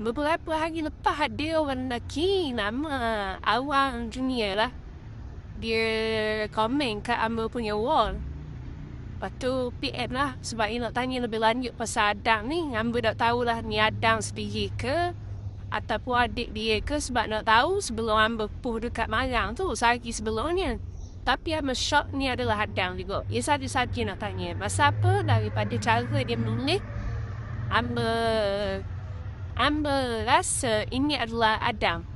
Beberapa hari lepas ada orang lelaki nama Awang Junior lah. Dia komen kat Amber punya wall. Lepas tu PM lah sebab dia nak tanya lebih lanjut pasal Adam ni. Amber tak tahulah ni Adam sendiri ke ataupun adik dia ke sebab nak tahu sebelum Amber puh dekat Marang tu sehari sebelumnya. Tapi Amber shock ni adalah Adam juga. Ia saja-saja nak tanya. Masa apa daripada cara dia menulis Amber Rasa ini adalah Adam.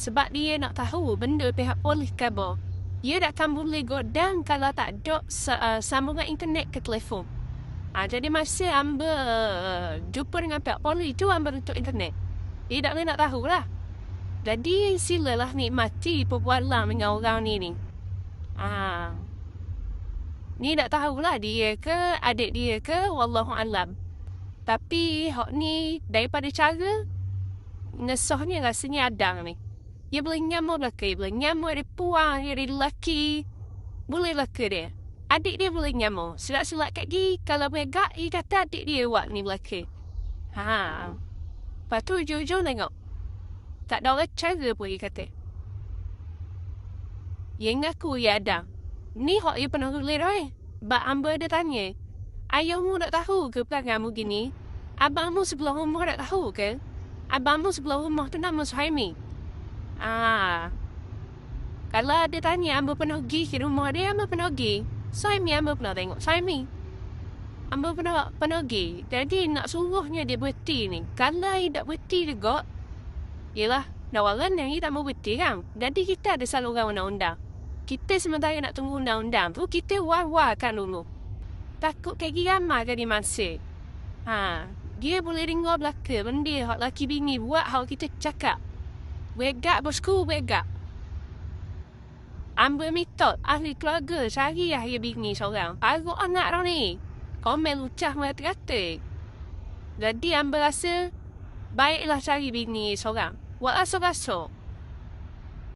Sebab dia nak tahu benda pihak polis kabur. Dia takkan boleh godang kalau tak ada uh, sambungan internet ke telefon. Ha, jadi masa Amber uh, jumpa dengan pihak polis tu Amber untuk internet. Dia tak boleh nak tahulah. Jadi silalah nikmati perbualan dengan orang ni ni. Ha. Ni tak tahulah dia ke adik dia ke wallahu alam. Tapi hak ni daripada cara ngesahnya rasanya ada ni. Dia boleh nyamuk lelaki, boleh nyamuk dari puang, dari lelaki. Boleh lelaki dia. Adik dia boleh nyamuk. Silat-silat kat dia, kalau begak, dia kata adik dia buat ni lelaki. Ha. Lepas tu ujung-ujung tengok. Tak ada orang cara pun dia kata. Yang ngaku ya ada. Ni hak dia pernah tulis dah Bak Amber dia tanya. Ayahmu tak tahu ke peranganmu gini? Abangmu sebelah rumah tak tahu ke? Abangmu sebelah rumah tu nama Suhaimi. Ah. Kalau dia tanya Amber pernah pergi ke rumah dia, Amber pernah pergi. Suhaimi Amber pernah tengok Suhaimi. Amber pernah, pernah pergi. Jadi nak suruhnya dia berhenti ni. Kalau dia tak berhenti juga, yelah, nawaran yang dia tak mau berhenti kan? Jadi kita ada saluran undang-undang. Kita sementara nak tunggu undang-undang tu, kita war-warkan dulu takut kayak ramai ke di masa. Ha, dia boleh dengar belaka benda hak laki bini buat hak kita cakap. Wegak bosku, wegak. Ambil mitot ahli keluarga cari ahli bini seorang. Paruh anak orang ni. Komen lucah mengata-kata. Jadi ambil rasa baiklah cari bini seorang. Buat rasa-rasa.